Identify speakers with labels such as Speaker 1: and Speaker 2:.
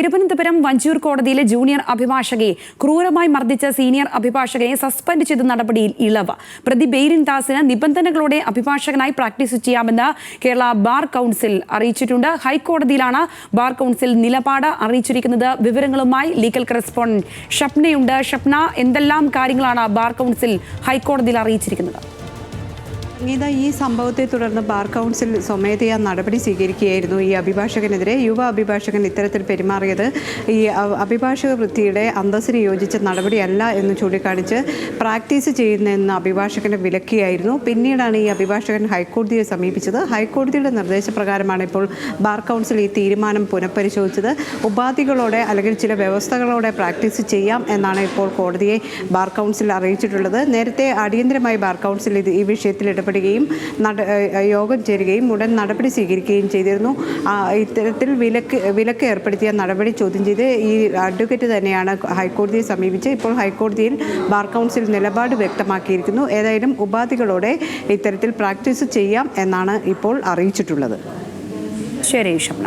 Speaker 1: തിരുവനന്തപുരം വഞ്ചൂർ കോടതിയിലെ ജൂനിയർ അഭിഭാഷകയെ ക്രൂരമായി മർദ്ദിച്ച സീനിയർ അഭിഭാഷകയെ സസ്പെൻഡ് ചെയ്ത നടപടിയിൽ ഇളവ്. പ്രതി ബെയ്രിൻ ദാസിന് നിബന്ധനകളോടെ അഭിഭാഷകനായി പ്രാക്ടീസ് ചെയ്യാമെന്ന് കേരള ബാർ കൗൺസിൽ അറിയിച്ചിട്ടുണ്ട്. ഹൈക്കോടതിയിലാണ് ബാർ കൗൺസിൽ നിലപാട് അറിയിച്ചിരിക്കുന്നത്. വിവരങ്ങളുമായി ലീഗൽ കറസ്പോണ്ടന്റ് ഷപ്നയുണ്ട്. ഷപ്ന എന്തെല്ലാം കാര്യങ്ങളാണ് ബാർ കൗൺസിൽ ഹൈക്കോടതിയിൽ അറിയിച്ചിരിക്കുന്നത്?
Speaker 2: സംഗീത ഈ സംഭവത്തെ തുടർന്ന് ബാർ കൗൺസിൽ സ്വമേധയാ നടപടി സ്വീകരിക്കുകയായിരുന്നു ഈ അഭിഭാഷകനെതിരെ. യുവ അഭിഭാഷകൻ ഇത്തരത്തിൽ പെരുമാറിയത് ഈ അഭിഭാഷക വൃത്തിയുടെ അന്തസ്സിന് യോജിച്ച നടപടിയല്ല എന്ന് ചൂണ്ടിക്കാണിച്ച് പ്രാക്ടീസ് ചെയ്യുന്നതെന്ന് അഭിഭാഷകനെ വിലക്കിയായിരുന്നു. പിന്നീടാണ് ഈ അഭിഭാഷകൻ ഹൈക്കോടതിയെ സമീപിച്ചത്. ഹൈക്കോടതിയുടെ നിർദ്ദേശപ്രകാരമാണ് ഇപ്പോൾ ബാർ കൗൺസിൽ ഈ തീരുമാനം പുനഃപരിശോധിച്ചത്. ഉപാധികളോടെ അല്ലെങ്കിൽ ചില വ്യവസ്ഥകളോടെ പ്രാക്ടീസ് ചെയ്യാം എന്നാണ് ഇപ്പോൾ കോടതിയെ ബാർ കൗൺസിൽ അറിയിച്ചിട്ടുള്ളത്. നേരത്തെ അടിയന്തരമായി ബാർ കൗൺസിൽ ഇത് ഈ വിഷയത്തിൽ ഇടപെടുകയും നട യോഗം ചേരുകയും ഉടൻ നടപടി സ്വീകരിക്കുകയും ചെയ്തിരുന്നു. ഇത്തരത്തിൽ വിലക്ക് വിലക്ക് ഏർപ്പെടുത്തിയ നടപടി ചോദ്യം ചെയ്ത് ഈ അഡ്വക്കേറ്റ് തന്നെയാണ് ഹൈക്കോടതിയെ സമീപിച്ച് ഇപ്പോൾ ഹൈക്കോടതിയിൽ ബാർ കൗൺസിൽ നിലപാട് വ്യക്തമാക്കിയിരിക്കുന്നു. ഏതായാലും ഉപാധികളോടെ ഇത്തരത്തിൽ പ്രാക്ടീസ് ചെയ്യാം എന്നാണ് ഇപ്പോൾ അറിയിച്ചിട്ടുള്ളത്.
Speaker 1: ശരി ഷപ്ന